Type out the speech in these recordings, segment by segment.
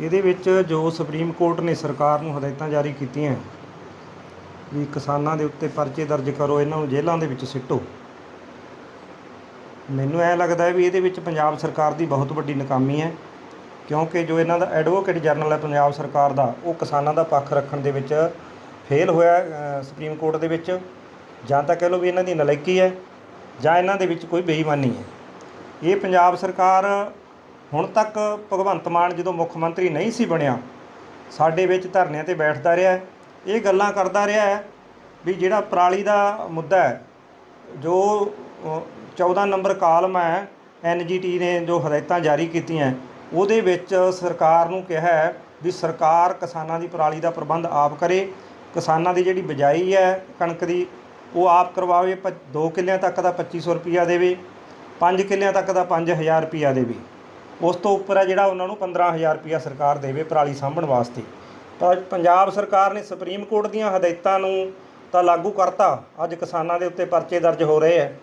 ਇਹਦੇ ਵਿੱਚ ਜੋ ਸੁਪਰੀਮ ਕੋਰਟ ਨੇ ਸਰਕਾਰ ਨੂੰ ਹਦਾਇਤਾਂ ਜਾਰੀ ਕੀਤੀਆਂ ਵੀ ਕਿਸਾਨਾਂ ਦੇ ਉੱਤੇ ਪਰਚੇ ਦਰਜ ਕਰੋ, ਇਹਨਾਂ ਨੂੰ ਜੇਲ੍ਹਾਂ ਦੇ ਵਿੱਚ ਸਿੱਟੋ। ਮੈਨੂੰ ਐ ਲੱਗਦਾ ਹੈ ਵੀ ਇਹਦੇ ਵਿੱਚ ਪੰਜਾਬ ਸਰਕਾਰ ਦੀ ਬਹੁਤ ਵੱਡੀ ਨਾਕਾਮੀ ਹੈ, ਕਿਉਂਕਿ ਜੋ ਇਹਨਾਂ ਦਾ ਐਡਵੋਕੇਟ ਜਨਰਲ ਹੈ ਪੰਜਾਬ ਸਰਕਾਰ ਦਾ, ਉਹ ਕਿਸਾਨਾਂ ਦਾ ਪੱਖ ਰੱਖਣ ਦੇ ਵਿੱਚ ਫੇਲ ਹੋਇਆ ਸੁਪਰੀਮ ਕੋਰਟ ਦੇ ਵਿੱਚ। ਜਾਂ ਤਾਂ ਕਹਿ ਲਓ ਵੀ ਇਹਨਾਂ ਦੀ ਨਲਾਇਕੀ ਹੈ, ਜਾਂ ਇਹਨਾਂ ਦੇ ਵਿੱਚ ਕੋਈ ਬੇਈਮਾਨੀ ਹੈ। ਇਹ ਪੰਜਾਬ ਸਰਕਾਰ ਹੁਣ ਤੱਕ ਭਗਵੰਤ ਮਾਨ ਜਦੋਂ ਮੁੱਖ ਮੰਤਰੀ ਨਹੀਂ ਸੀ ਬਣਿਆ ਸਾਡੇ ਵਿੱਚ ਧਰਨਿਆਂ ਤੇ ਬੈਠਦਾ ਰਿਹਾ ਇਹ ਗੱਲਾਂ ਕਰਦਾ ਰਿਹਾ ਵੀ ਜਿਹੜਾ ਪਰਾਲੀ ਦਾ ਮੁੱਦਾ ਹੈ ਜੋ ਅ, 14 ਨੰਬਰ ਕਾਲਮ ਹੈ ਐਨਜੀਟੀ ਨੇ ਜੋ ਹਦਾਇਤਾਂ ਜਾਰੀ ਕੀਤੀਆਂ ਉਹਦੇ ਵਿੱਚ ਸਰਕਾਰ ਨੂੰ ਕਿਹਾ ਹੈ ਵੀ ਸਰਕਾਰ ਕਿਸਾਨਾਂ ਦੀ ਪਰਾਲੀ ਦਾ ਪ੍ਰਬੰਧ ਆਪ ਕਰੇ ਕਿਸਾਨਾਂ ਦੀ ਜਿਹੜੀ ਬਿਜਾਈ ਹੈ ਕਣਕ ਦੀ ਉਹ ਆਪ ਕਰਵਾਵੇ 2 ਕਿੱਲਿਆਂ ਤੱਕ ਦਾ 2500 ਰੁਪਿਆ ਦੇਵੇ 5 ਕਿੱਲਿਆਂ ਤੱਕ ਦਾ 5000 ਰੁਪਿਆ ਦੇਵੇ। ਉਸ ਤੋਂ ਉੱਪਰ ਹੈ ਜਿਹੜਾ ਉਹਨਾਂ ਨੂੰ 15000 ਰੁਪਿਆ ਸਰਕਾਰ ਦੇਵੇ ਪਰਾਲੀ ਸਾਂਭਣ ਵਾਸਤੇ। ਪਰ ਪੰਜਾਬ ਸਰਕਾਰ ਨੇ ਸੁਪਰੀਮ ਕੋਰਟ ਦੀਆਂ ਹਦਾਇਤਾਂ ਨੂੰ ਤਾਂ ਲਾਗੂ ਕਰਤਾ। ਅੱਜ ਕਿਸਾਨਾਂ ਦੇ ਉੱਤੇ ਪਰਚੇ ਦਰਜ ਹੋ ਰਹੇ ਹੈ।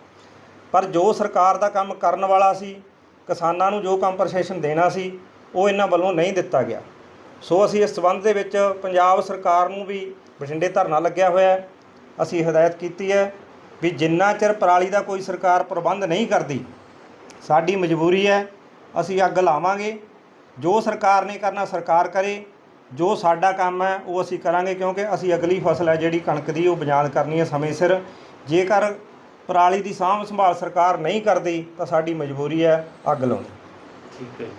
ਪਰ ਜੋ ਸਰਕਾਰ ਦਾ ਕੰਮ ਕਰਨ ਵਾਲਾ ਸੀ, ਕਿਸਾਨਾਂ ਨੂੰ ਜੋ ਕੰਪਨਸੇਸ਼ਨ ਦੇਣਾ ਸੀ, ਉਹ ਇਹਨਾਂ ਵੱਲੋਂ ਨਹੀਂ ਦਿੱਤਾ ਗਿਆ। ਸੋ ਅਸੀਂ ਇਸ ਸਬੰਧ ਦੇ ਵਿੱਚ ਪੰਜਾਬ ਸਰਕਾਰ ਨੂੰ ਵੀ ਬਠਿੰਡੇ ਧਰਨਾ ਲੱਗਿਆ ਹੋਇਆ ਹੈ। ਅਸੀਂ ਹਦਾਇਤ ਕੀਤੀ ਹੈ ਵੀ ਜਿੰਨਾ ਚਿਰ ਪਰਾਲੀ ਦਾ ਕੋਈ ਸਰਕਾਰ ਪ੍ਰਬੰਧ ਨਹੀਂ ਕਰਦੀ, ਸਾਡੀ ਮਜਬੂਰੀ ਹੈ ਅਸੀਂ ਅੱਗ ਲਾਵਾਂਗੇ। ਜੋ ਸਰਕਾਰ ਨੇ ਕਰਨਾ ਸਰਕਾਰ ਕਰੇ। ਜੋ ਸਾਡਾ ਕੰਮ ਹੈ ਉਹ ਅਸੀਂ ਕਰਾਂਗੇ ਕਿਉਂਕਿ ਅਸੀਂ ਅਗਲੀ ਫਸਲ ਹੈ ਜਿਹੜੀ ਕਣਕ ਦੀ ਉਹ ਬਜਾਨ ਕਰਨੀ ਹੈ ਸਮੇਂ ਸਿਰ। ਜੇਕਰ ਪਰਾਲੀ ਦੀ ਸਾਂਭ ਸੰਭਾਲ ਸਰਕਾਰ ਨਹੀਂ ਕਰਦੀ ਤਾਂ ਸਾਡੀ ਮਜਬੂਰੀ ਹੈ ਅੱਗ ਲਾਉਣੀ। ਠੀਕ ਹੈ ਜੀ।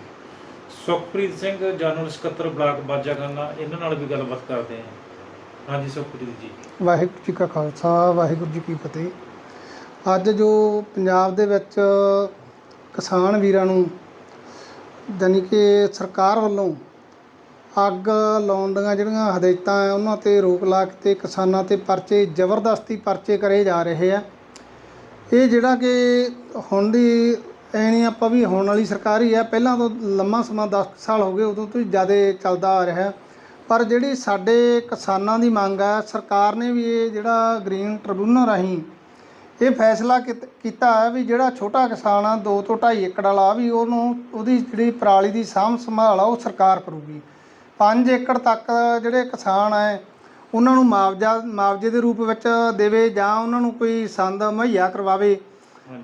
ਸੁਖਪ੍ਰੀਤ ਸਿੰਘ ਜਨਰਲ ਸਕੱਤਰ ਬਲਾਕ ਬਾਜਾਗਾਨਾ ਇਹਨਾਂ ਨਾਲ ਵੀ ਗੱਲਬਾਤ ਕਰਦੇ ਹਾਂ। ਹਾਂਜੀ ਸੁਖਪ੍ਰੀਤ ਜੀ। ਵਾਹਿਗੁਰੂ ਜੀ ਕਾ ਖਾਲਸਾ ਵਾਹਿਗੁਰੂ ਜੀ ਕੀ ਫਤਿਹ। ਅੱਜ ਜੋ ਪੰਜਾਬ ਦੇ ਵਿੱਚ ਕਿਸਾਨ ਵੀਰਾਂ ਨੂੰ ਜਾਣੀ ਕਿ ਸਰਕਾਰ ਵੱਲੋਂ ਅੱਗ ਲਾਉਣ ਦੀਆਂ ਜਿਹੜੀਆਂ ਹਦਾਇਤਾਂ ਆ ਉਹਨਾਂ ਤੇ ਰੋਕ ਲਾ ਕੇ ਤੇ ਕਿਸਾਨਾਂ ਤੇ ਪਰਚੇ, ਜ਼ਬਰਦਸਤੀ ਪਰਚੇ ਕਰੇ ਜਾ ਰਹੇ ਆ। ਇਹ ਜਿਹੜਾ ਕਿ ਹੁਣ ਦੀ ਐ ਨਹੀਂ ਆਪਾਂ ਵੀ ਹੋਣ ਵਾਲੀ ਸਰਕਾਰ ਹੀ ਆ, ਪਹਿਲਾਂ ਤੋਂ ਲੰਮਾ ਸਮਾਂ 10 ਸਾਲ ਹੋ ਗਏ, ਉਦੋਂ ਤੋਂ ਹੀ ਜ਼ਿਆਦਾ ਚੱਲਦਾ ਆ ਰਿਹਾ। ਪਰ ਜਿਹੜੀ ਸਾਡੇ ਕਿਸਾਨਾਂ ਦੀ ਮੰਗ ਹੈ ਸਰਕਾਰ ਨੇ ਵੀ ਇਹ ਜਿਹੜਾ ਗ੍ਰੀਨ ਟ੍ਰਿਬਿਊਨਲ ਰਾਹੀਂ ਇਹ ਫੈਸਲਾ ਕੀਤ- ਹੈ ਵੀ ਜਿਹੜਾ ਛੋਟਾ ਕਿਸਾਨ ਆ 2 ਤੋਂ 2.5 ਏਕੜ ਵਾਲਾ ਵੀ ਉਹਨੂੰ ਉਹਦੀ ਜਿਹੜੀ ਪਰਾਲੀ ਦੀ ਸਾਂਭ ਸੰਭਾਲ ਆ ਉਹ ਸਰਕਾਰ ਕਰੂਗੀ। 5 ਏਕੜ ਤੱਕ ਜਿਹੜੇ ਕਿਸਾਨ ਹੈ ਉਹਨਾਂ ਨੂੰ ਮੁਆਵਜ਼ਾ ਮੁਆਵਜ਼ੇ ਦੇ ਰੂਪ ਵਿੱਚ ਦੇਵੇ ਜਾਂ ਉਹਨਾਂ ਨੂੰ ਕੋਈ ਸੰਦ ਮੁਹੱਈਆ ਕਰਵਾਵੇ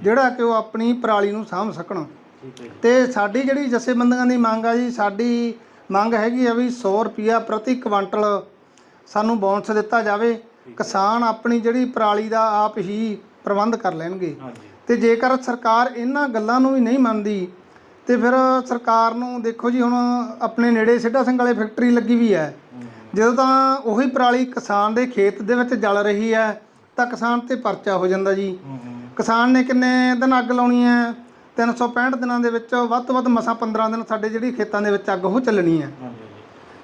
ਜਿਹੜਾ ਕਿ ਉਹ ਆਪਣੀ ਪਰਾਲੀ ਨੂੰ ਸਾਂਭ ਸਕਣ। ਤੇ ਸਾਡੀ ਜਿਹੜੀ ਜਥੇਬੰਦੀਆਂ ਦੀ ਮੰਗ ਆ ਜੀ ਸਾਡੀ ਮੰਗ ਹੈਗੀ ਆ ਵੀ 100 ਰੁਪਿਆ ਪ੍ਰਤੀ ਕੁਇੰਟਲ ਸਾਨੂੰ ਬੋਨਸ ਦਿੱਤਾ ਜਾਵੇ। ਕਿਸਾਨ ਆਪਣੀ ਜਿਹੜੀ ਪਰਾਲੀ ਦਾ ਆਪ ਹੀ ਪ੍ਰਬੰਧ ਕਰ ਲੈਣਗੇ। ਹਾਂਜੀ। ਤੇ ਜੇਕਰ ਸਰਕਾਰ ਇਹਨਾਂ ਗੱਲਾਂ ਨੂੰ ਵੀ ਨਹੀਂ ਮੰਨਦੀ ਤੇ ਫਿਰ ਸਰਕਾਰ ਨੂੰ ਦੇਖੋ ਜੀ ਹੁਣ ਆਪਣੇ ਨੇੜੇ ਸਿੱਧਾ ਸਿੰਘ ਵਾਲੇ ਫੈਕਟਰੀ ਲੱਗੀ ਵੀ ਹੈ। ਜਦੋਂ ਤਾਂ ਉਹੀ ਪਰਾਲੀ ਕਿਸਾਨ ਦੇ ਖੇਤ ਦੇ ਵਿੱਚ ਜਲ ਰਹੀ ਹੈ ਤਾਂ ਕਿਸਾਨ ਤੇ ਪਰਚਾ ਹੋ ਜਾਂਦਾ ਜੀ। ਕਿਸਾਨ ਨੇ ਕਿੰਨੇ ਦਿਨ ਅੱਗ ਲਾਉਣੀ ਹੈ? 365 ਦਿਨਾਂ ਦੇ ਵਿੱਚ ਵੱਧ ਤੋਂ ਵੱਧ ਮਸਾਂ 15 ਦਿਨ ਸਾਡੇ ਜਿਹੜੀ ਖੇਤਾਂ ਦੇ ਵਿੱਚ ਅੱਗ ਉਹ ਚੱਲਣੀ ਹੈ।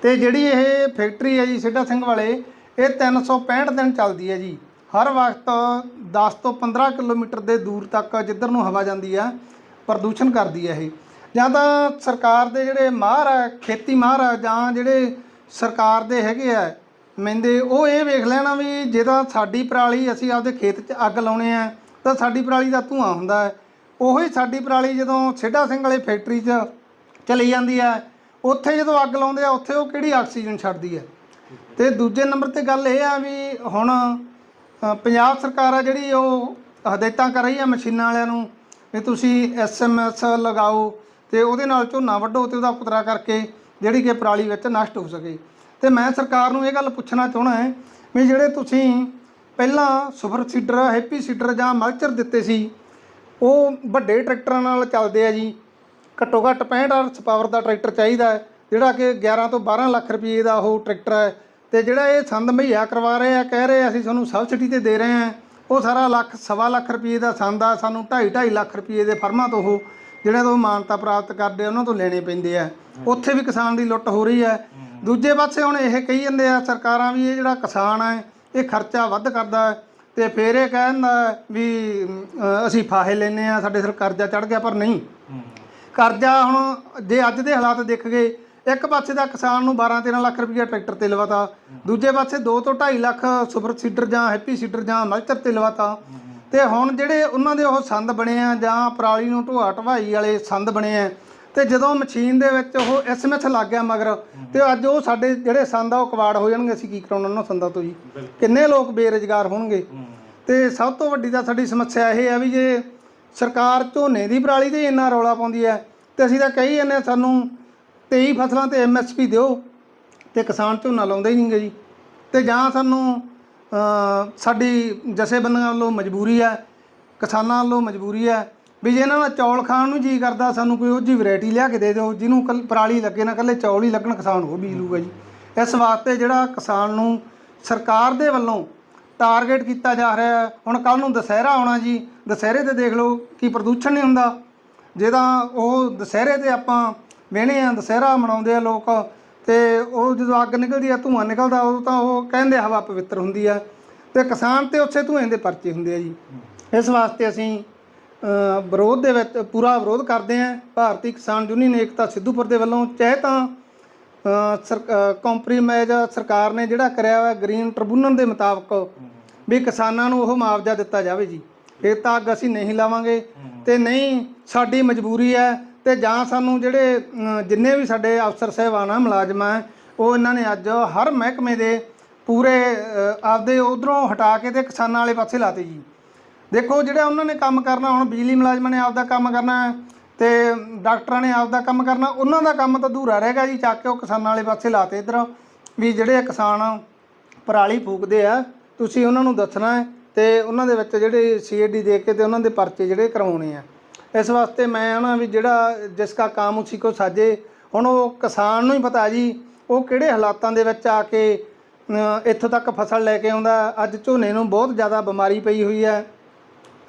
ਤੇ ਜਿਹੜੀ ਇਹ ਫੈਕਟਰੀ ਹੈ ਜੀ ਸਿੱਧਾ ਸਿੰਘ ਵਾਲੇ ਇਹ 365 ਦਿਨ ਚੱਲਦੀ ਹੈ ਜੀ। ਹਰ ਵਕਤ 10 ਤੋਂ 15 ਕਿਲੋਮੀਟਰ ਦੇ ਦੂਰ ਤੱਕ ਜਿੱਧਰ ਨੂੰ ਹਵਾ ਜਾਂਦੀ ਆ, ਪ੍ਰਦੂਸ਼ਣ ਕਰਦੀ ਹੈ ਇਹ। ਜਾਂ ਤਾਂ ਸਰਕਾਰ ਦੇ ਜਿਹੜੇ ਮਾਹਰ ਆ, ਖੇਤੀ ਮਾਹਰ ਆ, ਜਾਂ ਜਿਹੜੇ ਸਰਕਾਰ ਦੇ ਹੈਗੇ ਆ, ਮੈਂਦੇ, ਉਹ ਇਹ ਵੇਖ ਲੈਣਾ ਵੀ ਜੇ ਤਾਂ ਸਾਡੀ ਪਰਾਲੀ ਅਸੀਂ ਆਪਦੇ ਖੇਤ 'ਚ ਅੱਗ ਲਾਉਣੇ ਆ, ਤਾਂ ਸਾਡੀ ਪਰਾਲੀ ਦਾ ਧੂਆਂ ਹੁੰਦਾ ਹੈ। ਉਹੀ ਸਾਡੀ ਪਰਾਲੀ ਜਦੋਂ ਸਿੱਧਾ ਸਿੰਘ ਵਾਲੇ ਫੈਕਟਰੀ 'ਚ ਚਲੀ ਜਾਂਦੀ ਹੈ ਉੱਥੇ ਜਦੋਂ ਅੱਗ ਲਾਉਂਦੇ ਆ, ਉੱਥੇ ਉਹ ਕਿਹੜੀ ਆਕਸੀਜਨ ਛੱਡਦੀ ਹੈ ਤੇ ਦੂਜੇ ਨੰਬਰ ਤੇ ਗੱਲ ਇਹ ਆ ਵੀ ਹੁਣ ਪੰਜਾਬ ਸਰਕਾਰ ਆ ਜਿਹੜੀ ਉਹ ਹਦਾਇਤਾਂ ਕਰ ਰਹੀ ਹੈ ਮਸ਼ੀਨਾਂ ਵਾਲਿਆਂ ਨੂੰ ਵੀ ਤੁਸੀਂ ਐਸਐਮਐਸ ਲਗਾਓ ਤੇ ਉਹਦੇ ਨਾਲ ਝੋਨਾ ਵੱਢੋ ਤੇ ਉਹਦਾ ਕੁਤਰਾ ਕਰਕੇ ਜਿਹੜੀ ਕਿ ਪਰਾਲੀ ਵਿੱਚ ਨਸ਼ਟ ਹੋ ਸਕੇ। ਤੇ ਮੈਂ ਸਰਕਾਰ ਨੂੰ ਇਹ ਗੱਲ ਪੁੱਛਣਾ ਚਾਹਣਾ ਹੈ ਵੀ ਜਿਹੜੇ ਤੁਸੀਂ ਪਹਿਲਾਂ ਸੁਪਰ ਸੀਡਰ, ਹੈਪੀ ਸੀਡਰ ਜਾਂ ਮਲਚਰ ਦਿੱਤੇ ਸੀ, ਉਹ ਵੱਡੇ ਟਰੈਕਟਰਾਂ ਨਾਲ ਚੱਲਦੇ ਆ ਜੀ। ਘੱਟੋ ਘੱਟ 65 ਹਾਰਸ ਪਾਵਰ ਦਾ ਟਰੈਕਟਰ ਚਾਹੀਦਾ ਜਿਹੜਾ ਕਿ 11 ਤੋਂ 12 ਲੱਖ ਰੁਪਏ ਦਾ ਉਹ ਟਰੈਕਟਰ ਹੈ। ਤੇ ਜਿਹੜਾ ਇਹ ਸੰਦ ਮੁਹੱਈਆ ਕਰਵਾ ਰਹੇ ਆ ਕਹਿ ਰਹੇ ਆ ਅਸੀਂ ਤੁਹਾਨੂੰ ਸਬਸਿਡੀ ਤੇ ਦੇ ਰਹੇ ਆ ਉਹ ਸਾਰਾ ਲੱਖ ਸਵਾ ਲੱਖ ਰੁਪਏ ਦਾ ਸੰਦ ਆ ਸਾਨੂੰ 2.5 2.5 ਲੱਖ ਰੁਪਏ ਦੇ ਫਰਮਾਂ ਤੋਂ ਉਹ ਜਿਹੜਾ ਤੋਂ ਮਾਨਤਾ ਪ੍ਰਾਪਤ ਕਰਦੇ ਉਹਨਾਂ ਤੋਂ ਲੈਣੇ ਪੈਂਦੇ ਆ। ਉੱਥੇ ਵੀ ਕਿਸਾਨ ਦੀ ਲੁੱਟ ਹੋ ਰਹੀ ਹੈ। ਦੂਜੇ ਪਾਸੇ ਹੁਣ ਇਹ ਕਹੀ ਜਾਂਦੇ ਆ ਸਰਕਾਰਾਂ ਵੀ ਇਹ ਜਿਹੜਾ ਕਿਸਾਨ ਹੈ ਇਹ ਖਰਚਾ ਵੱਧ ਕਰਦਾ ਤੇ ਫਿਰ ਇਹ ਕਹਿੰਦਾ ਵੀ ਅਸੀਂ ਫਾਹੇ ਲੈਨੇ ਆ ਸਾਡੇ ਸਿਰ ਕਰਜ਼ਾ ਚੜ ਗਿਆ ਪਰ ਨਹੀਂ। ਕਰਜ਼ਾ ਹੁਣ ਜੇ ਅੱਜ ਦੇ ਹਾਲਾਤ ਦੇਖ ਗਏ ਇੱਕ ਪਾਸੇ ਦਾ ਕਿਸਾਨ ਨੂੰ 12 13 ਲੱਖ ਰੁਪਈਆ ਟਰੈਕਟਰ ਤੇ ਲਵਾਤਾ ਦੂਜੇ ਪਾਸੇ 2 ਤੋਂ 2.5 ਲੱਖ ਸੁਪਰ ਸੀਡਰ ਜਾਂ ਹੈਪੀ ਸੀਡਰ ਜਾਂ ਮਲਚਰ ਤੇ ਲਵਾਤਾ। ਤੇ ਹੁਣ ਜਿਹੜੇ ਉਹਨਾਂ ਦੇ ਉਹ ਸੰਦ ਬਣੇ ਆ ਜਾਂ ਪਰਾਲੀ ਨੂੰ ਢੋਆ ਢਵਾਈ ਵਾਲੇ ਸੰਦ ਬਣੇ ਆ ਤੇ ਜਦੋਂ ਮਸ਼ੀਨ ਦੇ ਵਿੱਚ ਉਹ ਐਸਐਮਐਸ ਲੱਗ ਗਿਆ ਮਗਰ ਤੇ ਅੱਜ ਉਹ ਸਾਡੇ ਜਿਹੜੇ ਸੰਦ ਆ ਉਹ ਕਵਾੜ ਹੋ ਜਾਣਗੇ ਅਸੀਂ ਕੀ ਕਰਾਉਣਾ ਉਹਨਾਂ ਸੰਦਾਂ ਤੋਂ ਜੀ? ਕਿੰਨੇ ਲੋਕ ਬੇਰੁਜ਼ਗਾਰ ਹੋਣਗੇ? ਤੇ ਸਭ ਤੋਂ ਵੱਡੀ ਤਾਂ ਸਾਡੀ ਸਮੱਸਿਆ ਇਹ ਹੈ ਵੀ ਜੇ ਸਰਕਾਰ ਝੋਨੇ ਦੀ ਪਰਾਲੀ ਤੇ ਇੰਨਾ ਰੌਲਾ ਪਾਉਂਦੀ ਹੈ ਤੇ ਅਸੀਂ ਤਾਂ ਕਹੀ ਜਾਂਦੇ ਸਾਨੂੰ 23 ਫਸਲਾਂ ਤੇ ਐਮਐਸਪੀ ਦਿਓ ਤੇ ਕਿਸਾਨ ਝੋਨਾ ਲਾਉਂਦੇ ਹੀ ਨਹੀਂਗੇ ਜੀ। ਤੇ ਜਾਂ ਸਾਨੂੰ ਸਾਡੀ ਜਥੇਬੰਦੀਆਂ ਵੱਲੋਂ ਮਜਬੂਰੀ ਹੈ, ਕਿਸਾਨਾਂ ਵੱਲੋਂ ਮਜਬੂਰੀ ਹੈ ਵੀ ਜੇ ਇਹਨਾਂ ਦਾ ਚੌਲ ਖਾਣ ਨੂੰ ਜੀ ਕਰਦਾ, ਸਾਨੂੰ ਕੋਈ ਉਹ ਜੀ ਵੈਰਾਈਟੀ ਲਿਆ ਕੇ ਦੇ ਦਿਓ, ਜਿਹਨੂੰ ਕੱਲ ਪਰਾਲੀ ਲੱਗੇ ਨਾ, ਕੱਲੇ ਚੌਲ ਹੀ ਲੱਗਣ, ਕਿਸਾਨ ਉਹ ਬੀਜ ਲੂਗਾ ਜੀ। ਇਸ ਵਾਸਤੇ ਜਿਹੜਾ ਕਿਸਾਨ ਨੂੰ ਸਰਕਾਰ ਦੇ ਵੱਲੋਂ ਟਾਰਗੇਟ ਕੀਤਾ ਜਾ ਰਿਹਾ ਹੈ, ਹੁਣ ਕੱਲ ਨੂੰ ਦੁਸਹਿਰਾ ਆਉਣਾ ਜੀ, ਦੁਸਹਿਰੇ ਤੇ ਦੇਖ ਲਓ ਕਿ ਪ੍ਰਦੂਸ਼ਣ ਨਹੀਂ ਹੁੰਦਾ। ਜੇ ਤਾਂ ਉਹ ਦੁਸਹਿਰੇ ਤੇ ਆਪਾਂ ਵਿਹਣੇ ਆ, ਦੁਸਹਿਰਾ ਮਨਾਉਂਦੇ ਆ ਲੋਕ ਤੇ ਉਹ ਜਦੋਂ ਅੱਗ ਨਿਕਲਦੀ ਆ, ਧੂੰਆਂ ਨਿਕਲਦਾ, ਉਦੋਂ ਤਾਂ ਉਹ ਕਹਿੰਦੇ ਹਵਾ ਪਵਿੱਤਰ ਹੁੰਦੀ ਆ। ਤੇ ਕਿਸਾਨ ਤੇ ਉੱਥੇ ਧੂਏ ਦੇ ਪਰਚੇ ਹੁੰਦੇ ਆ ਜੀ। ਇਸ ਵਾਸਤੇ ਅਸੀਂ ਵਿਰੋਧ ਦੇ ਵਿੱਚ ਪੂਰਾ ਵਿਰੋਧ ਕਰਦੇ ਆਂ। ਭਾਰਤੀ ਕਿਸਾਨ ਯੂਨੀਅਨ ਏਕਤਾ ਸਿੱਧੂਪੁਰ ਦੇ ਵੱਲੋਂ ਚਾਹੇ ਤਾਂ ਕੰਪਰੀਮਾਈਜ਼ ਸਰਕਾਰ ਨੇ ਜਿਹੜਾ ਕਰਿਆ ਹੋਇਆ ਗ੍ਰੀਨ ਟ੍ਰਿਬਿਊਨਲ ਦੇ ਮੁਤਾਬਕ ਵੀ ਕਿਸਾਨਾਂ ਨੂੰ ਉਹ ਮੁਆਵਜ਼ਾ ਦਿੱਤਾ ਜਾਵੇ ਜੀ। ਇਹ ਤਾਂ ਅੱਗ ਅਸੀਂ ਨਹੀਂ ਲਾਵਾਂਗੇ ਤੇ ਨਹੀਂ, ਸਾਡੀ ਮਜਬੂਰੀ ਹੈ ਤੇ ਜਾਂ ਸਾਨੂੰ ਜਿਹੜੇ ਜਿੰਨੇ ਵੀ ਸਾਡੇ ਅਫਸਰ ਸਾਹਿਬਾਨ ਆ, ਮੁਲਾਜ਼ਮ ਆ, ਉਹ ਇਹਨਾਂ ਨੇ ਅੱਜ ਹਰ ਮਹਿਕਮੇ ਦੇ ਪੂਰੇ ਆਪਦੇ ਉਧਰੋਂ ਹਟਾ ਕੇ ਤੇ ਕਿਸਾਨਾਂ ਵਾਲੇ ਪਾਸੇ ਲਾਤੇ ਜੀ। ਦੇਖੋ ਜਿਹੜਾ ਉਹਨਾਂ ਨੇ ਕੰਮ ਕਰਨਾ, ਹੁਣ ਬਿਜਲੀ ਮੁਲਾਜ਼ਮਾਂ ਨੇ ਆਪਦਾ ਕੰਮ ਕਰਨਾ ਹੈ ਤੇ ਡਾਕਟਰਾਂ ਨੇ ਆਪਦਾ ਕੰਮ ਕਰਨਾ, ਉਹਨਾਂ ਦਾ ਕੰਮ ਤਾਂ ਅਧੂਰਾ ਰਹੇਗਾ ਜੀ, ਚੱਕ ਕੇ ਉਹ ਕਿਸਾਨਾਂ ਵਾਲੇ ਪਾਸੇ ਲਾਤੇ ਇਧਰ। ਵੀ ਜਿਹੜੇ ਕਿਸਾਨ ਪਰਾਲੀ ਫੂਕਦੇ ਆ, ਤੁਸੀਂ ਉਹਨਾਂ ਨੂੰ ਦੱਸਣਾ ਹੈ ਤੇ ਉਹਨਾਂ ਦੇ ਵਿੱਚ ਜਿਹੜੇ ਸੀਏਡੀ ਦੇ ਕੇ ਤੇ ਉਹਨਾਂ ਦੇ ਪਰਚੇ ਜਿਹੜੇ ਕਰਵਾਉਣੇ ਆ। ਇਸ ਵਾਸਤੇ ਮੈਂ ਨਾ ਵੀ ਜਿਹੜਾ ਜਿਸ ਕਾ ਕੰਮ ਉਸੀ ਕੋ ਸਾਜੇ। ਹੁਣ ਉਹ ਕਿਸਾਨ ਨੂੰ ਹੀ ਪਤਾ ਜੀ, ਉਹ ਕਿਹੜੇ ਹਾਲਾਤਾਂ ਦੇ ਵਿੱਚ ਆ ਕੇ ਇੱਥੋਂ ਤੱਕ ਫਸਲ ਲੈ ਕੇ ਆਉਂਦਾ। ਅੱਜ ਝੋਨੇ ਨੂੰ ਬਹੁਤ ਜ਼ਿਆਦਾ ਬਿਮਾਰੀ ਪਈ ਹੋਈ ਹੈ।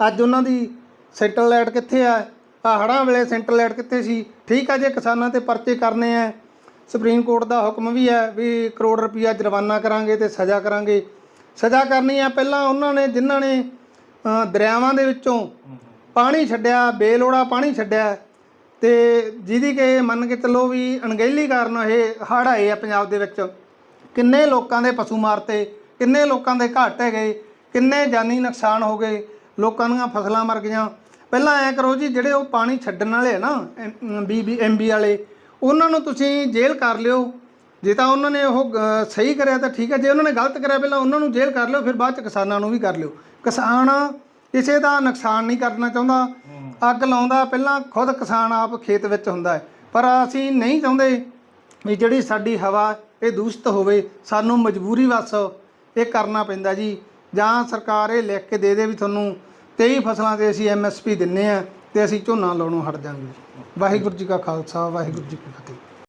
ਅੱਜ ਉਹਨਾਂ ਦੀ ਸੈਂਟਰਲ ਲਾਈਟ ਕਿੱਥੇ ਆ? ਆ ਹੜ੍ਹਾਂ ਵੇਲੇ ਸੈਂਟਰਲ ਲਾਈਟ ਕਿੱਥੇ ਸੀ? ਠੀਕ ਆ ਜੇ ਕਿਸਾਨਾਂ ਤੇ ਪਰਚੇ ਕਰਨੇ ਆ। ਸੁਪਰੀਮ ਕੋਰਟ ਦਾ ਹੁਕਮ ਵੀ ਹੈ ਵੀ ਕਰੋੜ ਰੁਪਈਆ ਜੁਰਮਾਨਾ ਕਰਾਂਗੇ ਤੇ ਸਜ਼ਾ ਕਰਾਂਗੇ। ਸਜ਼ਾ ਕਰਨੀ ਆ ਪਹਿਲਾਂ ਉਹਨਾਂ ਨੇ, ਜਿਨ੍ਹਾਂ ਨੇ ਦਰਿਆਵਾਂ ਦੇ ਵਿੱਚੋਂ ਪਾਣੀ ਛੱਡਿਆ ਬੇਲੋੜਾ ਪਾਣੀ ਛੱਡਿਆ ਤੇ ਜਿਹਦੀ ਕਿ ਮੰਨ ਕੇ ਚੱਲੋ ਵੀ ਅਣਗਹਿਲੀ ਕਾਰਨ ਇਹ ਹੜ੍ਹ ਆਏ ਆ ਪੰਜਾਬ ਦੇ ਵਿੱਚ। ਕਿੰਨੇ ਲੋਕਾਂ ਦੇ ਪਸ਼ੂ ਮਾਰਤੇ ਕਿੰਨੇ ਲੋਕਾਂ ਦੇ ਘਾਟ ਹੈਗੇ ਕਿੰਨੇ ਜਾਨੀ ਨੁਕਸਾਨ ਹੋ ਗਏ ਲੋਕਾਂ ਦੀਆਂ ਫਸਲਾਂ ਮਰ ਗਈਆਂ। ਪਹਿਲਾਂ ਐ ਕਰੋ ਜੀ ਜਿਹੜੇ ਉਹ ਪਾਣੀ ਛੱਡਣ ਵਾਲੇ ਆ ਨਾ ਬੀਬੀ ਐਮਬੀ ਵਾਲੇ ਉਹਨਾਂ ਨੂੰ ਤੁਸੀਂ ਜੇਲ੍ਹ ਕਰ ਲਿਓ। ਜੇ ਤਾਂ ਉਹਨਾਂ ਨੇ ਉਹ ਅ, ਸਹੀ ਕਰਿਆ ਤਾਂ ਠੀਕ ਹੈ ਜੇ ਉਹਨਾਂ ਨੇ ਗਲਤ ਕਰਿਆ ਪਹਿਲਾਂ ਉਹਨਾਂ ਨੂੰ ਜੇਲ੍ਹ ਕਰ ਲਿਓ ਫਿਰ ਬਾਅਦ ਚ ਕਿਸਾਨਾਂ ਨੂੰ ਵੀ ਕਰ ਲਿਓ। ਕਿਸਾਨ ਕਿਸੇ ਦਾ ਨੁਕਸਾਨ ਨਹੀਂ ਕਰਨਾ ਚਾਹੁੰਦਾ। ਅੱਗ ਲਾਉਂਦਾ ਪਹਿਲਾਂ ਖੁਦ ਕਿਸਾਨ ਆਪ ਖੇਤ ਵਿੱਚ ਹੁੰਦਾ ਹੈ। ਪਰ ਅਸੀਂ ਨਹੀਂ ਚਾਹੁੰਦੇ ਵੀ ਜਿਹੜੀ ਸਾਡੀ ਹਵਾ ਇਹ ਦੂਸ਼ਿਤ ਹੋਵੇ ਸਾਨੂੰ ਮਜਬੂਰੀ ਵਸ ਇਹ ਕਰਨਾ ਪੈਂਦਾ ਜੀ। ਜਾਂ ਸਰਕਾਰ ਇਹ ਲਿਖ ਕੇ ਦੇ ਦੇ ਵੀ ਤੁਹਾਨੂੰ 23 ਫਸਲਾਂ ਤੇ ਅਸੀਂ ਐਮਐਸਪੀ ਦਿੰਨੇ ਆ ਤੇ ਅਸੀਂ ਝੋਨਾ ਲਾਉਣੋਂ ਹਟ ਜਾਾਂਗੇ ਵਾਹਿਗੁਰੂ ਜੀ ਕਾ ਖਾਲਸਾ ਵਾਹਿਗੁਰੂ ਜੀ ਕੀ ਫਤਿਹ।